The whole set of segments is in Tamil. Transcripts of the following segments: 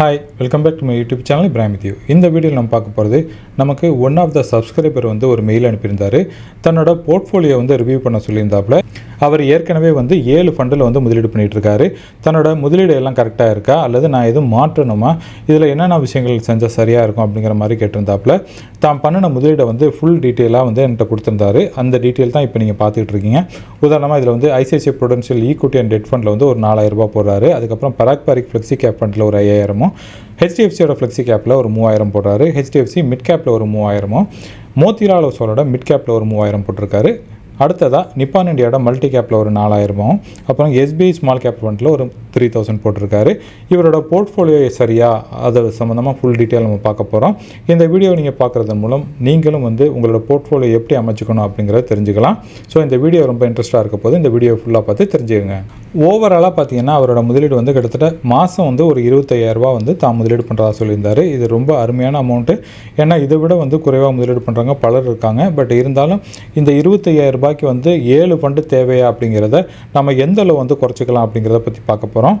Hi welcome back to my YouTube channel Ibrahim with you இந்த வீடியோவில் நம்ம பார்க்க போகிறது நமக்கு ஒன் ஆஃப் த சப்ஸ்கிரைபர் வந்து ஒரு மெயில் அனுப்பியிருந்தார். தன்னோட போர்ட்ஃபோலியோ வந்து ரிவ்யூ பண்ண சொல்லியிருந்தாப்புல. அவர் ஏற்கனவே வந்து ஏழு ஃபண்டில் வந்து முதலீடு பண்ணிகிட்ருக்காரு தன்னோட முதலீடு எல்லாம் கரெக்டாக இருக்கா? அல்லது நான் எதுவும் மாற்றணுமா? இதில் என்னென்ன விஷயங்கள் செஞ்சால் சரியாக இருக்கும் அப்படிங்கிற மாதிரி கேட்டிருந்தாப்புல. தான் பண்ணின முதலீடை வந்து ஃபுல் டீட்டெயிலாக வந்து என்கிட்ட கொடுத்துருந்தாரு. அந்த டீட்டெயில் தான் இப்போ நீங்கள் பார்த்துட்டு இருக்கீங்க. உதாரணமாக இதில் வந்து ICICI prudential equity and debt ஃபண்டில் வந்து ஒரு நாலாயிரம் ரூபாய் போடுறாரு. அதுக்கப்புறம் பராக் பாரிக் ஃப்ளெக்ஸி கேப் ஃபண்டில் ஒரு ஐயாயிரமும் ஹெச்டிஎஃப்சியோட ஃப்ளெக்ஸி கேப்பில் ஒரு மூவாயிரம் போடுறாரு. ஹெச்டிஎஃப்சி மிட் கேப்பில் ஒரு மூவாயிரமும் மோத்திலால் ஓசோலோட மிட் கேப்பில் ஒரு மூவாயிரம் போட்டிருக்காரு. அடுத்ததாக நிப்பான் இண்டியாவோட மல்டி கேப்பில் ஒரு நாலாயிரமும் அப்புறம் எஸ்பிஐ ஸ்மால் கேப் ஃபண்டில் ஒரு த்ரீ தௌசண்ட் போட்டிருக்காரு. இவரோட போர்ட்ஃபோலியோ சரியா அது சம்மந்தமாக ஃபுல் டீட்டெயில் நம்ம பார்க்க போகிறோம் இந்த வீடியோ நீங்கள் பார்க்குறதன் மூலம் நீங்களும் வந்து உங்களோட போர்ட்ஃபோலியோ எப்படி அமைச்சுக்கணும் அப்படிங்கிறத தெரிஞ்சுக்கலாம். ஸோ இந்த வீடியோ ரொம்ப இன்ட்ரெஸ்ட்டாக இருக்க போது இந்த வீடியோ ஃபுல்லாக பார்த்து தெரிஞ்சுக்கோங்க. ஓவராலாக பார்த்தீங்கன்னா அவரோட முதலீடு வந்து கிட்டத்தட்ட மாதம் வந்து ஒரு இருபத்தையாயிரரூபா வந்து தான் முதலீடு பண்ணுறதா சொல்லியிருந்தாரு. இது ரொம்ப அருமையான அமௌண்ட்டு ஏன்னா இதை விட வந்து குறைவாக முதலீடு பண்ணுறவங்க பலர் இருக்காங்க. பட் இருந்தாலும் இந்த இருபத்தையாயிரரூபாய்க்கு வந்து ஏழு ஃபண்டு தேவையா அப்படிங்கிறத நம்ம எந்த அளவு வந்து குறைச்சிக்கலாம் அப்படிங்கிறத பற்றி பார்க்க போகிறோம் போகிறோம்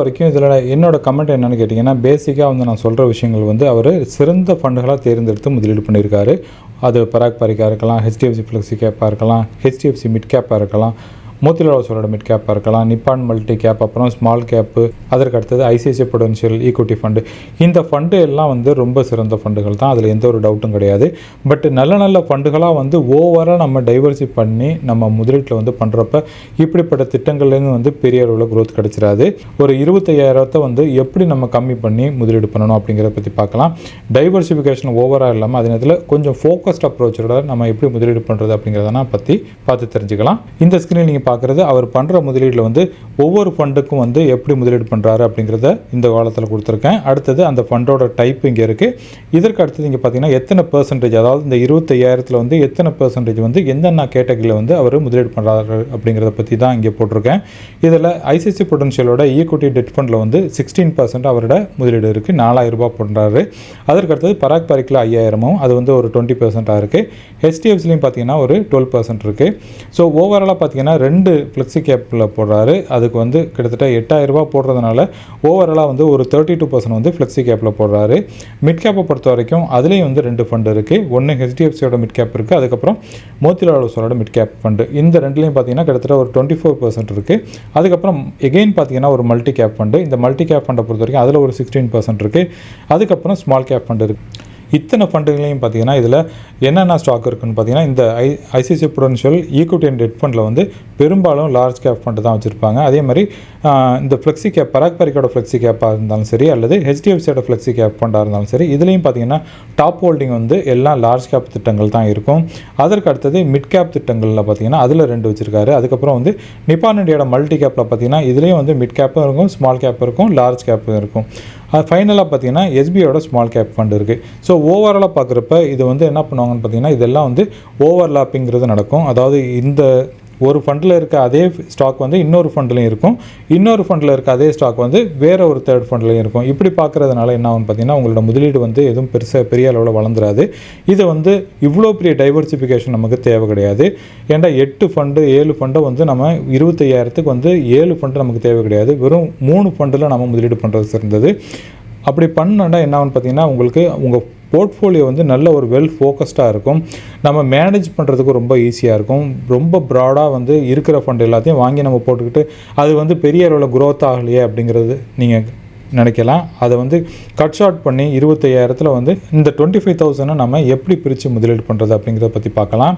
வரைக்கும் இதில் என்னோடய கமெண்ட் என்னென்னு கேட்டிங்கன்னா பேசிக்காக வந்து நான் சொல்கிற விஷயங்கள் வந்து அவர் சிறந்த ஃபண்டுகளாக தேர்ந்தெடுத்து முதலீடு பண்ணியிருக்காரு. அது பராக் பரிக்காக இருக்கலாம் ஹெச்டிஎஃப்சி ஃப்ளெக்ஸி கேப்பாக இருக்கலாம் ஹெச்டிஎஃப்சி மிட் கேப்பாக இருக்கலாம். மோத்திலால் ஓசோலோட மிட் கேப்பாக இருக்கலாம் நிப்பான் மல்டி கேப் அப்புறம் ஸ்மால் கேப்பு அதற்கு அடுத்தது ஐசிஐசி பொடென்ஷியல் ஈக்குவிட்டி ஃபண்டு இந்த ஃபண்டு எல்லாம் வந்து ரொம்ப சிறந்த ஃபண்டுகள் தான் அதில் எந்த ஒரு டவுட்டும் கிடையாது. பட் நல்ல நல்ல ஃபண்டுகளாக வந்து ஓவராக நம்ம டைவர்சி பண்ணி நம்ம முதலீட்டில் வந்து பண்ணுறப்ப இப்படிப்பட்ட திட்டங்கள்லேருந்து வந்து பெரிய அளவில் க்ரோத் கிடைச்சிடாது ஒரு இருபத்தையாயிரத்தை வந்து எப்படி நம்ம கம்மி பண்ணி முதலீடு பண்ணணும் அப்படிங்கிறத பற்றி பார்க்கலாம். டைவர்சிஃபிகேஷன் ஓவராக இல்லாமல் அதே நேரத்தில் கொஞ்சம் ஃபோக்கஸ்ட் அப்ரோச்சோட நம்ம எப்படி முதலீடு பண்ணுறது அப்படிங்கிறதெல்லாம் பற்றி பார்த்து தெரிஞ்சுக்கலாம். இந்த ஸ்க்ரீன் நீங்கள் பார்க்குறது அவர் பண்ணுற முதலீடில் வந்து ஒவ்வொரு ஃபண்டுக்கும் வந்து எப்படி முதலீடு பண்ணுறாரு அப்படிங்கிறத இந்த காலத்தில் கொடுத்துருக்கேன். அடுத்தது அந்த ஃபண்டோட டைப் இங்கே இருக்குது இதற்கு அடுத்தது இங்கே பார்த்தீங்கன்னா எத்தனை பர்சன்டேஜ் அதாவது இந்த இருபத்தையாயிரத்தில் வந்து எத்தனை பர்சன்டேஜ் வந்து எந்தென்ன கேட்டகரியில் வந்து அவர் முதலீடு பண்ணுறாரு அப்படிங்கிறத பற்றி தான் இங்கே போட்டிருக்கேன். இதில் ஐசிசி பொட்டன்ஷியலோட ஈக்குவிட்டி டெட் ஃபண்டில் வந்து சிக்ஸ்டீன் பர்சன்ட் அவரோட முதலீடு இருக்குது நாலாயிரம் ரூபாய் பண்ணுறாரு அதற்கு அடுத்தது பராக் பரிக்கில் ஐயாயிரமும் அது வந்து ஒரு டுவெண்ட்டி பர்சன்ட்டாக இருக்குது ஹெச்டிஎஃப்சிலையும் பார்த்தீங்கன்னா ஒரு டுவெல் பர்சன்ட் இருக்குது ஸோ ஓவராலாக பார்த்தீங்கன்னா ரெண்டு ஃப்ளெக்ஸி கேப்பில் போடுறாரு. அதுக்கு வந்து கிட்டத்தட்ட எட்டாயிரம் ரூபாய் போடுறதுனால ஓவராலாக வந்து ஒரு தேர்ட்டி டூ பர்சன்ட் வந்து ஃப்ளெக்ஸி கேப்பில் போடுறாரு. மிட் கேப்பை பொறுத்த வரைக்கும் அதுலேயும் வந்து ரெண்டு ஃபண்டு இருக்குது ஒன்று ஹெச்டிஎஃப்சியோட மிட் கேப் இருக்குது அதுக்கப்புறம் மோத்திலால் ஓசோலோட மிட் கேப் ஃபண்டு இந்த ரெண்டுலேயும் பார்த்தீங்கன்னா கிட்டத்தட்ட ஒரு டுவெண்ட்டி ஃபோர் பர்சன்ட் இருக்குது அதுக்கப்புறம் எகெயின் பார்த்தீங்கன்னா ஒரு மல்டி கேப் ஃபண்டு இந்த மல்டி கேப் ஃபண்டை பொறுத்த வரைக்கும் அதில் ஒரு சிக்ஸ்டீன் பர்சன்ட் இருக்குது அதுக்கப்புறம் ஸ்மால் கேப் ஃபண்டு இருக்குது இத்தனை ஃபண்டுகளையும் பார்த்தீங்கன்னா இதில் என்னென்ன ஸ்டாக் இருக்குன்னு பார்த்தீங்கன்னா இந்த ICICI Prudential equity and debt ஃபண்டில் வந்து பெரும்பாலும் லார்ஜ் கேப் ஃபண்டு தான் வச்சுருப்பாங்க. அதே மாதிரி இந்த ஃப்ளெக்ஸி கேப் பராக் பரிக்கோட ஃப்ளெக்ஸி கேப்பாக இருந்தாலும் சரி அல்லது ஹெச்டிஎஃப்சியோட ஃப்ளெக்ஸி கேப் ஃபண்டாக இருந்தாலும் சரி இதுலேயும் பார்த்தீங்கன்னா டாப் ஹோல்டிங் வந்து எல்லாம் லார்ஜ் கேப் திட்டங்கள் தான் இருக்கும். அதற்கு அடுத்தது மிட் கேப் திட்டங்களில் பார்த்தீங்கன்னா அதில் ரெண்டு வச்சுருக்காரு. அதுக்கப்புறம் வந்து நிப்பான் இண்டியோட மல்டி கேப்பில் பார்த்தீங்கன்னா இதுலேயும் வந்து மிட் கேப்பும் இருக்கும் ஸ்மால் கேப் இருக்கும் லார்ஜ் கேப்பும் இருக்கும். அது ஃபைனலாக பார்த்தீங்கன்னா எஸ்பிஐயோட ஸ்மால் கேப் ஃபண்ட் இருக்குது ஸோ ஓவராலாக பார்க்குறப்ப இது வந்து என்ன பண்ணுவாங்கன்னு பார்த்தீங்கன்னா இதெல்லாம் வந்து ஓவர்லாப்பிங்கிறது நடக்கும். அதாவது இந்த ஒரு ஃபண்டில் இருக்க அதே ஸ்டாக் வந்து இன்னொரு ஃபண்ட்லையும் இருக்கும். இன்னொரு ஃபண்டில் இருக்க அதே ஸ்டாக் வந்து வேறு ஒரு தேர்ட் ஃபண்ட்லையும் இருக்கும். இப்படி பார்க்குறதுனால என்ன ஆகும் பார்த்தீங்கன்னா உங்களோட முதலீடு வந்து எதுவும் பெருசாக பெரிய அளவில் வளர்ந்துராது. இது வந்து இவ்வளோ பெரிய டைவர்சிஃபிகேஷன் நமக்கு தேவை கிடையாது. ஏன்டா எட்டு ஃபண்டு ஏழு ஃபண்டை வந்து நம்ம இருபத்தையாயிரத்துக்கு வந்து ஏழு ஃபண்டு நமக்கு தேவை கிடையாது. வெறும் மூணு ஃபண்டில் நம்ம முதலீடு பண்ணுறது சிறந்தது. அப்படி பண்ணாண்டா என்ன ஆகும்னு பார்த்தீங்கன்னா உங்களுக்கு உங்கள் போர்ட்ஃபோலியோ வந்து நல்ல ஒரு வெல் ஃபோக்கஸ்டாக இருக்கும். நம்ம மேனேஜ் பண்ணுறதுக்கு ரொம்ப ஈஸியாக இருக்கும். ரொம்ப ப்ராடாக வந்து இருக்கிற ஃபண்ட் எல்லாத்தையும் வாங்கி நம்ம போட்டுக்கிட்டு அது வந்து பெரிய அளவில் க்ரோத் ஆகலையே அப்படிங்கிறது நீங்கள் நினைக்கலாம். அதை வந்து கட் ஷார்ட் பண்ணி இருபத்தையாயிரத்தில் வந்து இந்த டுவெண்ட்டி ஃபைவ் தௌசண்டை நம்ம எப்படி பிரித்து முதலீடு பண்ணுறது அப்படிங்கிறத பற்றி பார்க்கலாம்.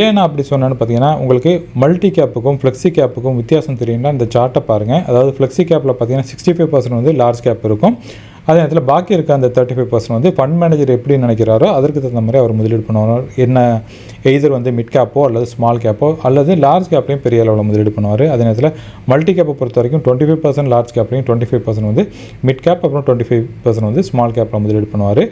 ஏன் நான் அப்படி சொன்னேன்னு பார்த்தீங்கன்னா உங்களுக்கு மல்டி கேப்புக்கும் ஃப்ளெக்ஸி கேப்புக்கும் வித்தியாசம் தெரியும்னா இந்த சார்ட்டை பாருங்கள் அதாவது ஃப்ளெக்ஸி கேப்பில் பார்த்தீங்கன்னா சிக்ஸ்டி ஃபைவ் பர்சன்ட் வந்து லார்ஜ் கேப் இருக்கும். அதே நேரத்தில் பாக்கி இருக்க அந்த தேர்ட்டி ஃபைவ் பர்சன்ட் வந்து ஃபண்ட் மேனேஜர் எப்படி நினைக்கிறாரோ அதற்கு தகுந்த மாதிரி அவர் முதலீடு பண்ணுவார். என்ன எய்தர் வந்து மிட் கேப்போ அல்லது ஸ்மால் கேப்போ அல்லது லார்ஜ் கேப்லையும் பெரிய அளவில் முதலீடு பண்ணுவார். அதே நேரத்தில் மல்டி கேப்பை பொறுத்த வரைக்கும் டுவெண்ட்டி ஃபைவ் பர்சன்ட் லார்ஜ் கேப்லையும் டுவெண்ட்டி ஃபைவ் பர்சன்ட் வந்து மிட் கேப் அப்புறம் டுவெண்ட்டி ஃபைவ் பர்சன்ட் வந்து ஸ்மால் கேப்பில் முதலீடு பண்ணுவார்.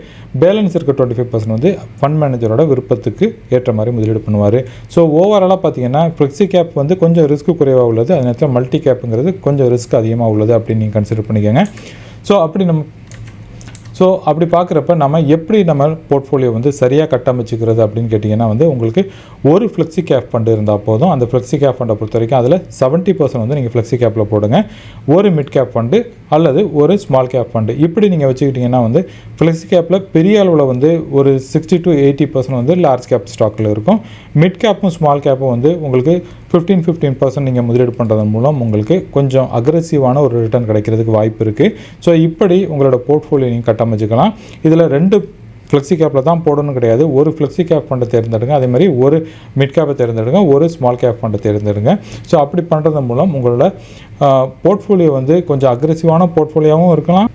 பேலன்ஸ் இருக்க டுவெண்ட்டி ஃபைவ் பர்சன்ட் வந்து ஃபண்ட் மேனேஜரோட விருப்பத்துக்கு ஏற்ற மாதிரி முதலீடு பண்ணுவார். ஸோ ஓவராலாக பார்த்தீங்கன்னா ஃப்ளெக்ஸி கேப் வந்து கொஞ்சம் ரிஸ்க் குறைவாக உள்ளது. அதே நேரத்தில் மல்டி கேப்புங்கிறது கொஞ்சம் ரிஸ்க் அதிகமாக உள்ளது அப்படின்னு நீங்கள் கன்சிடர் பண்ணிக்கோங்க. ஸோ அப்படி நம்ம ஸோ அப்படி பார்க்குறப்ப நம்ம எப்படி நம்ம போர்ட்ஃபோலியோ வந்து சரியாக கட்டமைச்சிக்கிறது அப்படின்னு கேட்டிங்கன்னா வந்து உங்களுக்கு ஒரு ஃப்ளெக்ஸி கேப் ஃபண்டு இருந்தால் போதும். அந்த ஃப்ளெக்ஸி கேப் ஃபண்டை பொறுத்த வரைக்கும் அதில் செவன்ட்டி பர்சன்ட் வந்து நீங்கள் ஃப்ளெக்ஸி கேப்பில் போடுங்க. ஒரு மிட் கேப் ஃபண்டு அல்லது ஒரு ஸ்மால் கேப் ஃபண்டு இப்படி நீங்கள் வச்சுக்கிட்டிங்கன்னா வந்து ஃப்ளெக்ஸி கேப்பில் பெரிய அளவில் வந்து ஒரு சிக்ஸ்டி டு எயிட்டி பர்சன்ட் வந்து லார்ஜ் கேப் ஸ்டாக்கில் இருக்கும். மிட் கேப்பும் ஸ்மால் கேப்பும் வந்து உங்களுக்கு ஃபிஃப்டீன் ஃபிஃப்டீன் பர்சன்ட் நீங்கள் முதலீடு பண்ணுறதன் மூலம் உங்களுக்கு கொஞ்சம் அக்ரெசிவான ஒரு ரிட்டர்ன் கிடைக்கிறதுக்கு வாய்ப்பு இருக்குது ஸோ இப்படி உங்களோட போர்ட்ஃபோலியோ நீங்கள் கட்டமைச்சிக்கலாம். இதில் ரெண்டு ஃப்ளெக்ஸி கேப்பில் தான் போடணும் கிடையாது. ஒரு ஃப்ளெக்ஸி கேப் ஃபண்டை தேர்ந்தெடுங்க. அதே மாதிரி ஒரு மிட் கேப்பை தேர்ந்தெடுங்க. ஒரு ஸ்மால் கேப் ஃபண்டை தேர்ந்தெடுங்க. ஸோ அப்படி பண்ணுறது மூலம் உங்களோட போர்ட்ஃபோலியோ வந்து கொஞ்சம் அக்ரெசிவான போர்ட்ஃபோலியோவும் இருக்கலாம்.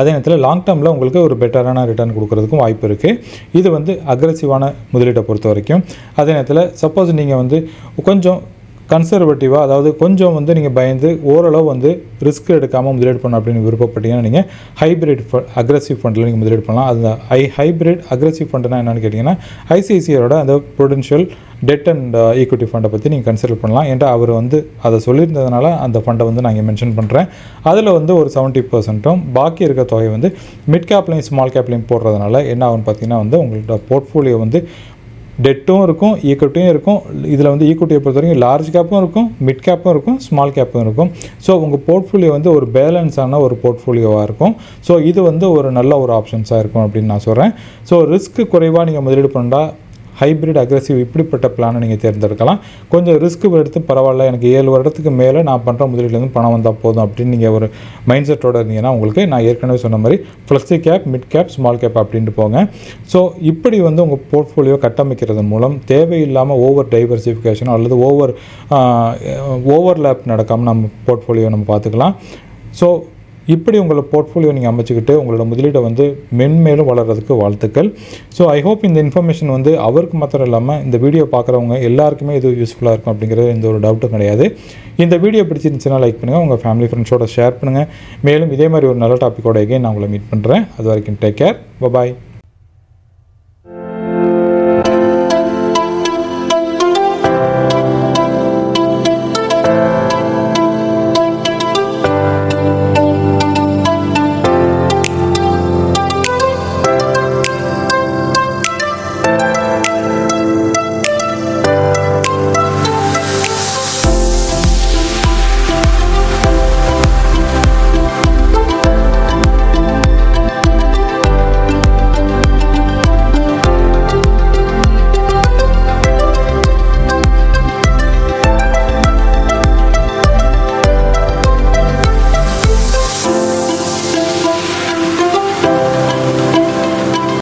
அதே நேரத்தில் லாங் டேர்மில் உங்களுக்கு ஒரு பெட்டரான ரிட்டர்ன் கொடுக்குறதுக்கும் வாய்ப்பு இருக்குது இது வந்து அக்ரெசிவான முதலீட்டை பொறுத்த வரைக்கும். அதே நேரத்தில் சப்போஸ் நீங்கள் வந்து கொஞ்சம் கன்சர்வேட்டிவாக அதாவது கொஞ்சம் வந்து நீங்கள் பயந்து ஓரளவு வந்து ரிஸ்க் எடுக்காமல் முதலீடு பண்ண அப்படின்னு விருப்பப்பட்டீங்கன்னா நீங்கள் ஹைப்ரிட் அக்ரஸிவ் ஃபண்டில் நீங்கள் முதலீடு பண்ணலாம். அது ஐ ஹைப்ரிட் அக்ரஸிவ் ஃபண்டுனா என்னென்னு கேட்டிங்கன்னா ஐசிஐசியோட அந்த ப்ரொடென்ஷியல் டெட் அண்ட் ஈக்விட்டி ஃபண்டை பற்றி நீங்கள் கன்சிடர் பண்ணலாம். ஏன்டா அவர் வந்து அதை சொல்லியிருந்ததுனால அந்த ஃபண்டை வந்து நான் இங்கே மென்ஷன் பண்ணுறேன் அதில் வந்து ஒரு செவன்ட்டி பர்சன்ட்டும் பாக்கி இருக்க தொகை வந்து மிட் கேப்லையும் ஸ்மால் கேப்லையும் போடுறதுனால என்ன ஆகும்னு பார்த்தீங்கன்னா வந்து உங்களோட போர்ட்ஃபோலியோ வந்து டெட்டும் இருக்கும் ஈக்விட்டியும் இருக்கும். இதில் வந்து ஈக்விட்டியை பொறுத்த வரைக்கும் லார்ஜ் கேப்பும் இருக்கும் மிட் கேப்பும் இருக்கும் ஸ்மால் கேப்பும் இருக்கும். ஸோ உங்கள் போர்ட்ஃபோலியோ வந்து ஒரு பேலன்ஸான ஒரு போர்ட்ஃபோலியோவாக இருக்கும். ஸோ இது வந்து ஒரு நல்ல ஒரு ஆப்ஷன்ஸாக இருக்கும் அப்படின்னு நான் சொல்கிறேன் ஸோ ரிஸ்க் குறைவாக நீங்கள் முதலீடு பண்ணால் ஹைப்ரிட் அக்ரெசிவ் இப்படிப்பட்ட பிளானை நீங்கள் தேர்ந்தெடுக்கலாம். கொஞ்சம் ரிஸ்க் எடுத்து பரவாயில்ல எனக்கு ஏழு வருடத்துக்கு மேலே நான் பண்ணுற முதலீடுலேருந்து பணம் வந்தால் போதும் அப்படின்னு நீங்கள் ஒரு மைண்ட் செட்டோட இருந்தீங்கன்னா உங்களுக்கு நான் ஏற்கனவே சொன்ன மாதிரி flexi cap mid cap small cap அப்படின்ட்டு போங்க. ஸோ இப்படி வந்து உங்கள் போர்ட்ஃபோலியோ கட்டமைக்கிறது மூலம் தேவையில்லாமல் ஓவர் டைவர்சிஃபிகேஷன் அல்லது ஓவர் ஓவர்லேப் நடக்காமல் நம்ம போர்ட்ஃபோலியோ நம்ம பார்த்துக்கலாம். ஸோ இப்படி உங்களோட போர்ட்ஃபோலியோ நீங்கள் அமைச்சுக்கிட்டு உங்களோட முதலீட்டை வந்து மென்மேலும் வளர்கிறதுக்கு வாழ்த்துக்கள். ஸோ ஐ ஹோப் இந்த இன்ஃபர்மேஷன் வந்து அவருக்கு மாத்திரம் இல்லாமல் இந்த வீடியோ பார்க்குறவங்க எல்லாருக்குமே இது யூஸ்ஃபுல்லாக இருக்கும் அப்படிங்கிறது எந்த ஒரு டவுட்டும் கிடையாது. இந்த வீடியோ பிடிச்சிருந்துச்சுன்னா லைக் பண்ணுங்கள் உங்கள் ஃபேமிலி ஃப்ரெண்ட்ஸோட ஷேர் பண்ணுங்கள் மேலும் இதே மாதிரி ஒரு நல்ல டாப்பிக்கோட எகைன் நான் உங்களை மீட் பண்ணுறேன் அது வரைக்கும் டேக் கேர் பபாய்